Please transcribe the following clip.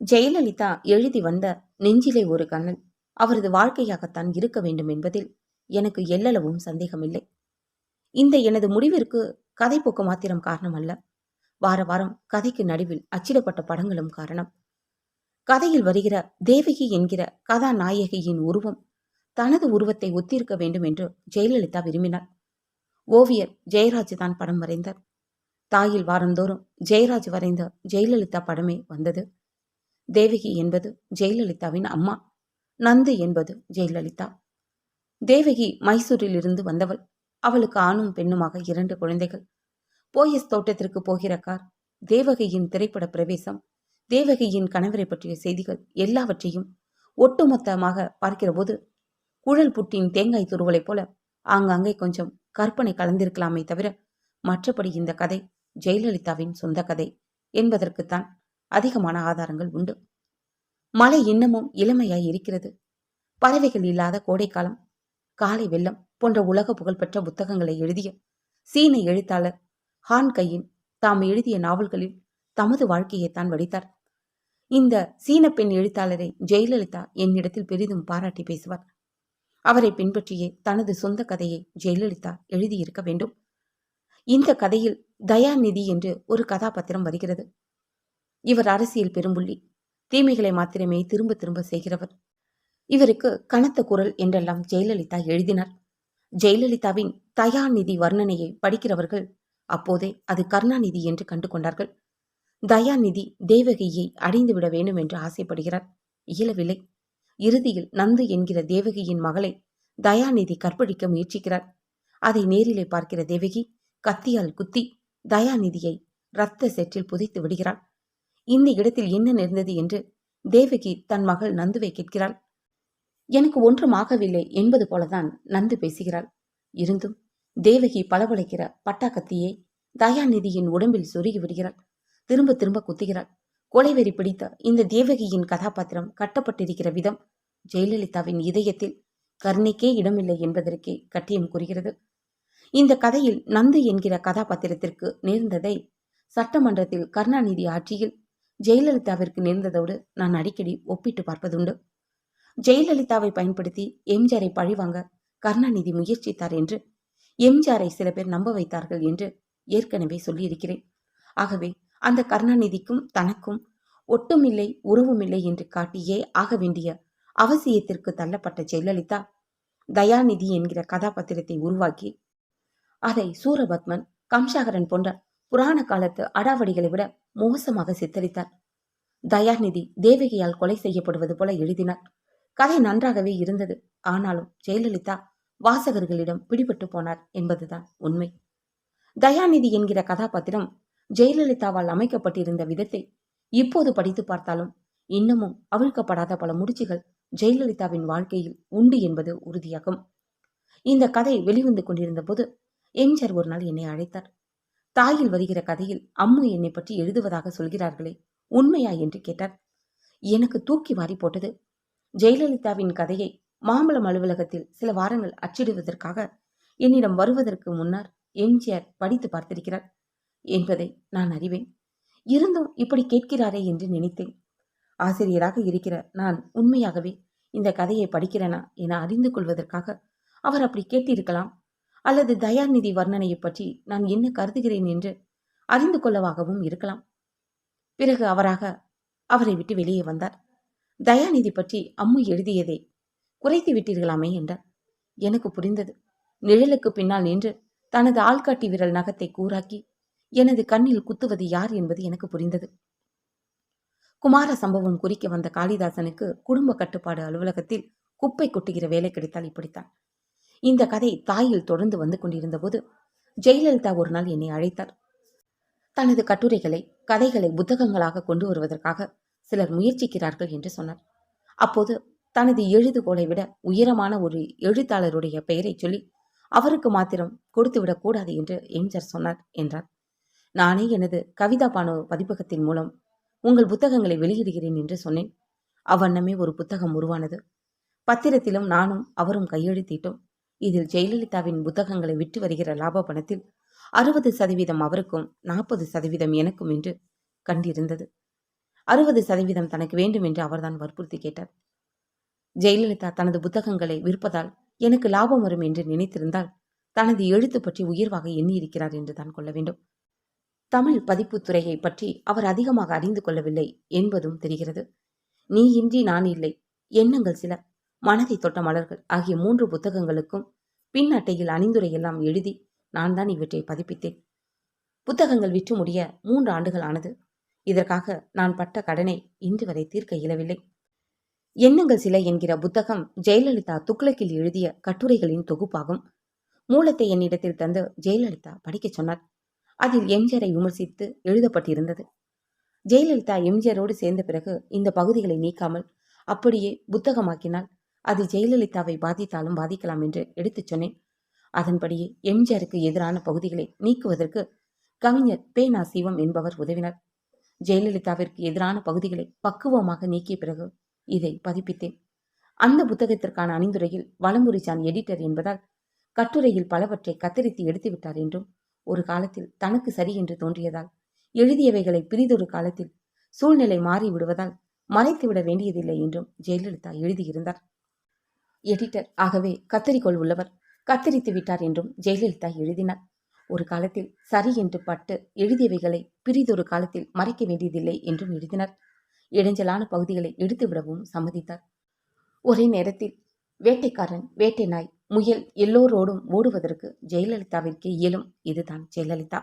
ஜெயலலிதா எழுதி வந்த நெஞ்சிலே ஒரு கண்ணல் அவரது வாழ்க்கையாகத்தான் இருக்க வேண்டும் என்பதில் எனக்கு எல்லளவும் சந்தேகமில்லை. இந்த எனது முடிவிற்கு கதை மாத்திரம் காரணம் அல்ல வார வாரம் கதைக்கு நடுவில் அச்சிடப்பட்ட படங்களும் காரணம். கதையில் வருகிற தேவகி என்கிற கதாநாயகியின் உருவம் தனது உருவத்தை ஒத்திருக்க வேண்டும் என்று ஜெயலலிதா விரும்பினார் ஓவியர் ஜெயராஜ் தான் படம் வரைந்தார். தாயில் வாரந்தோறும் ஜெயராஜ் வரைந்த ஜெயலலிதா படமே வந்தது. தேவகி என்பது ஜெயலலிதாவின் அம்மா. நந்து என்பது ஜெயலலிதா. தேவகி மைசூரிலிருந்து வந்தவள். அவளுக்கு ஆணும் பெண்ணுமாக இரண்டு குழந்தைகள். போயஸ் தோட்டத்திற்கு போகிற கார் தேவகியின் திரைப்பட பிரவேசம் தேவகியின் கணவரை பற்றிய செய்திகள் எல்லாவற்றையும் ஒட்டுமொத்தமாக பார்க்கிறபோது குழல் புட்டின் தேங்காய் துருவலைப் போல ஆங்காங்கே கொஞ்சம் கற்பனை கலந்திருக்கலாமே தவிர மற்றபடி இந்த கதை ஜெயலலிதாவின் சொந்த கதை என்பதற்குத்தான் அதிகமான ஆதாரங்கள் உண்டு. மழை இன்னமும் இளமையாய் இருக்கிறது. பறவைகள் இல்லாத கோடைக்காலம் காலை வெள்ளம் போன்ற உலக புகழ்பெற்ற புத்தகங்களை எழுதிய சீன எழுத்தாளர் ஹான் கையின் தாம் எழுதிய நாவல்களில் தமது வாழ்க்கையை தான் வடித்தார். இந்த சீன பெண் எழுத்தாளரை ஜெயலலிதா என்னிடத்தில் பெரிதும் பாராட்டி பேசுவார். அவரை பின்பற்றியே தனது சொந்த கதையை ஜெயலலிதா எழுதியிருக்க வேண்டும். இந்த கதையில் தயாநிதி என்று ஒரு கதாபாத்திரம் வருகிறது. இவர் அரசியல் பெரும்புள்ளி. தீமைகளை மாத்திரமே திரும்ப திரும்ப செய்கிறவர். இவருக்கு கனத்த குரல் என்றெல்லாம் ஜெயலலிதா எழுதினார். ஜெயலலிதாவின் தயாநிதி வர்ணனையை படிக்கிறவர்கள் அப்போதே அது கருணாநிதி என்று கண்டு கொண்டார்கள் தயாநிதி தேவகியை அடைந்துவிட வேண்டும் என்று ஆசைப்படுகிறார். இயலவில்லை. இறுதியில் நந்து என்கிற தேவகியின் மகளை தயாநிதி கற்பழிக்க முயற்சிக்கிறார். அதை நேரிலே பார்க்கிற தேவகி கத்தியால் குத்தி தயாநிதியை இரத்த செற்றில் புதைத்து விடுகிறாள். இந்த இடத்தில் என்ன நேர்ந்தது என்று தேவகி தன் மகள் நந்துவை கேட்கிறாள். எனக்கு ஒன்றும் ஆகவில்லை என்பது போலதான் நந்து பேசுகிறாள். இருந்தும் தேவகி பளபளைக்கிற பட்டா கத்தியை தயாநிதியின் உடம்பில் சொருகி விடுகிறாள். திரும்ப திரும்ப குத்துகிறாள். கொலைவெறி பிடித்த இந்த தேவகியின் கதாபாத்திரம் கட்டப்பட்டிருக்கிற விதம் ஜெயலலிதாவின் இதயத்தில் கருணைக்கே இடமில்லை என்பதற்கே கட்டியம் கூறுகிறது. இந்த கதையில் நந்து என்கிற கதாபாத்திரத்திற்கு நேர்ந்ததை சட்டமன்றத்தில் கருணாநிதி ஆட்சியில் ஜெயலலிதாவிற்கு நேர்ந்ததோடு நான் அடிக்கடி ஒப்பிட்டு பார்ப்பதுண்டு. ஜெயலலிதாவை பயன்படுத்தி எம்ஜிஆரை பழிவாங்க கருணாநிதி முயற்சித்தார் என்று எம்ஜிஆரை சில பேர் நம்ப வைத்தார்கள் என்று ஏற்கனவே சொல்லியிருக்கிறேன். ஆகவே அந்த கருணாநிதிக்கும் தனக்கும் ஒட்டுமில்லை உறவுமில்லை என்று காட்டியே ஆக வேண்டிய அவசியத்திற்கு தள்ளப்பட்ட ஜெயலலிதா தயாநிதி என்கிற கதாபாத்திரத்தை உருவாக்கி அதை சூரபத்மன் கம்சாகரன் போன்ற புராண காலத்து அடாவடிகளை விட மோசமாக சித்தரித்தார் தயாநிதி தேவகியால் கொலை செய்யப்படுவது போல எழுதினார் கதை நன்றாகவே இருந்தது. ஆனாலும் ஜெயலலிதா வாசகர்களிடம் பிடிபட்டு போனார் என்பதுதான் உண்மை. தயாநிதி என்கிற கதாபாத்திரம் ஜெயலலிதாவால் அமைக்கப்பட்டிருந்த விதத்தை இப்போது படித்து பார்த்தாலும் இன்னமும் அவிழ்க்கப்படாத பல முடிச்சுகள் ஜெயலலிதாவின் வாழ்க்கையில் உண்டு என்பது உறுதியாகும். இந்த கதை வெளிவந்து கொண்டிருந்த போது எம்ஜிஆர் ஒரு நாள் என்னை அழைத்தார். தாயில் வருகிற கதையில் அம்மு என்னை பற்றி எழுதுவதாக சொல்கிறார்களே உண்மையா என்று கேட்டார். எனக்கு தூக்கி வாரி போட்டது. ஜெயலலிதாவின் கதையை மாம்பழம் அலுவலகத்தில் சில வாரங்கள் அச்சிடுவதற்காக என்னிடம் வருவதற்கு முன்னர் எம்ஜிஆர் படித்து பார்த்திருக்கிறார் என்பதை நான் அறிவேன். இருந்தும் இப்படி கேட்கிறாரே என்று நினைத்தேன். ஆசிரியராக இருக்கிற நான் உண்மையாகவே இந்த கதையை படிக்கிறேனா என அறிந்து கொள்வதற்காக அவர் அப்படி கேட்டிருக்கலாம். அல்லது தயாநிதி வர்ணனையை பற்றி நான் என்ன கருதுகிறேன் என்று அறிந்து கொள்ளவாகவும் இருக்கலாம். பிறகு அவராக அவரை விட்டு வெளியே வந்தார். தயாநிதி பற்றி அம்மு எழுதியதை குறைத்து விட்டீர்களாமே என்றார். எனக்கு புரிந்தது. நிழலுக்கு பின்னால் நின்று தனது ஆள்காட்டி விரல் நகத்தை கூறாக்கி எனது கண்ணில் குத்துவது யார் என்பது எனக்கு புரிந்தது. குமார சம்பவம் குறிக்க வந்த காளிதாசனுக்கு குடும்ப கட்டுப்பாடு அலுவலகத்தில் குப்பை கொட்டுகிற வேலை கிடைத்தால் இப்படித்தான். இந்த கதை தாயில் தொடர்ந்து வந்து கொண்டிருந்த போது ஜெயலலிதா ஒரு நாள் என்னை அழைத்தார். தனது கட்டுரைகளை கதைகளை புத்தகங்களாக கொண்டு வருவதற்காக சிலர் முயற்சிக்கிறார்கள் என்று சொன்னார். அப்போது தனது எழுதுகோலை விட உயரமான ஒரு எழுத்தாளருடைய பெயரை சொல்லி அவருக்கு மாத்திரம் கொடுத்துவிடக் கூடாது என்று எம்ஜர் சொன்னார் என்றார். நானே எனது கவிதா பானு பதிப்பகத்தின் மூலம் உங்கள் புத்தகங்களை வெளியிடுகிறேன் என்று சொன்னேன். அவ்வண்ணமே ஒரு புத்தகம் உருவானது. பத்திரத்திலும் நானும் அவரும் கையெழுத்திட்டோம். இதில் ஜெயலலிதாவின் புத்தகங்களை விட்டு வருகிற லாப பணத்தில் அறுபது சதவீதம் அவருக்கும் நாற்பது சதவீதம் எனக்கும் என்று கண்டிருந்தது. அறுபது சதவீதம் தனக்கு வேண்டும் என்று அவர்தான் வற்புறுத்தி கேட்டார். ஜெயலலிதா தனது புத்தகங்களை விற்பதால் எனக்கு லாபம் வரும் என்று நினைத்திருந்தால் தனது எழுத்து பற்றி உயர்வாக எண்ணியிருக்கிறார் என்று தான் கொள்ள வேண்டும். தமிழ் பதிப்புத்துறையை பற்றி அவர் அதிகமாக அறிந்து கொள்ளவில்லை என்பதும் தெரிகிறது. நீ இன்றி நான் இல்லை. எண்ணங்கள் சில. மனதை தொட்ட மலர்கள் ஆகிய மூன்று புத்தகங்களுக்கும் பின் அட்டையில் அணிந்துரையெல்லாம் எழுதி நான் தான் இவற்றை பதிப்பித்தேன். புத்தகங்கள் விற்று முடிய மூன்று ஆண்டுகள் ஆனது. இதற்காக நான் பட்ட கடனை இன்று வரை தீர்க்க இயலவில்லை. எண்ணங்கள் சில என்கிற புத்தகம் ஜெயலலிதா துக்ளக்கில் எழுதிய கட்டுரைகளின் தொகுப்பாகும். மூலத்தை என்னிடத்தில் தந்து ஜெயலலிதா படிக்கச் சொன்னார். அதில் எம்ஜிஆரை விமர்சித்து எழுதப்பட்டிருந்தது. ஜெயலலிதா எம்ஜிஆரோடு சேர்ந்த பிறகு இந்த பகுதிகளை நீக்காமல் அப்படியே புத்தகமாக்கினால் அது ஜெயலலிதாவை பாதித்தாலும் பாதிக்கலாம் என்று எடுத்துச் சொன்னேன். அதன்படியே எம்ஜிஆருக்கு எதிரான பகுதிகளை நீக்குவதற்கு கவிஞர் பேனா சிவம் என்பவர் உதவினார். ஜெயலலிதாவிற்கு எதிரான பகுதிகளை பக்குவமாக நீக்கிய பிறகு இதை பதிப்பித்தேன். அந்த புத்தகத்திற்கான அணிந்துரையில் வலம்புரிச்சான் எடிட்டர் என்பதால் கட்டுரையில் பலவற்றை கத்தரித்து எடுத்துவிட்டார் என்றும் ஒரு காலத்தில் தனக்கு சரி என்று தோன்றியதால் எழுதியவைகளை பிரிதொரு காலத்தில் சூழ்நிலை மாறிவிடுவதால் மறைத்துவிட வேண்டியதில்லை என்றும் ஜெயலலிதா எழுதியிருந்தார். எடிட்டர் ஆகவே கத்தரிக்கோள் உள்ளவர். கத்தரித்து விட்டார் என்றும் ஜெயலலிதா எழுதினார் ஒரு காலத்தில் சரி என்று பட்டு எழுதியவைகளை பிரிதொரு காலத்தில் மறைக்க வேண்டியதில்லை என்றும் எழுதினார். இடைஞ்சலான பகுதிகளை எடுத்துவிடவும் சம்மதித்தார். ஒரே நேரத்தில் வேட்டைக்காரன் வேட்டை நாய் முயல் எல்லோரோடும் ஓடுவதற்கு ஜெயலலிதாவிற்கு இயலும். இதுதான் ஜெயலலிதா.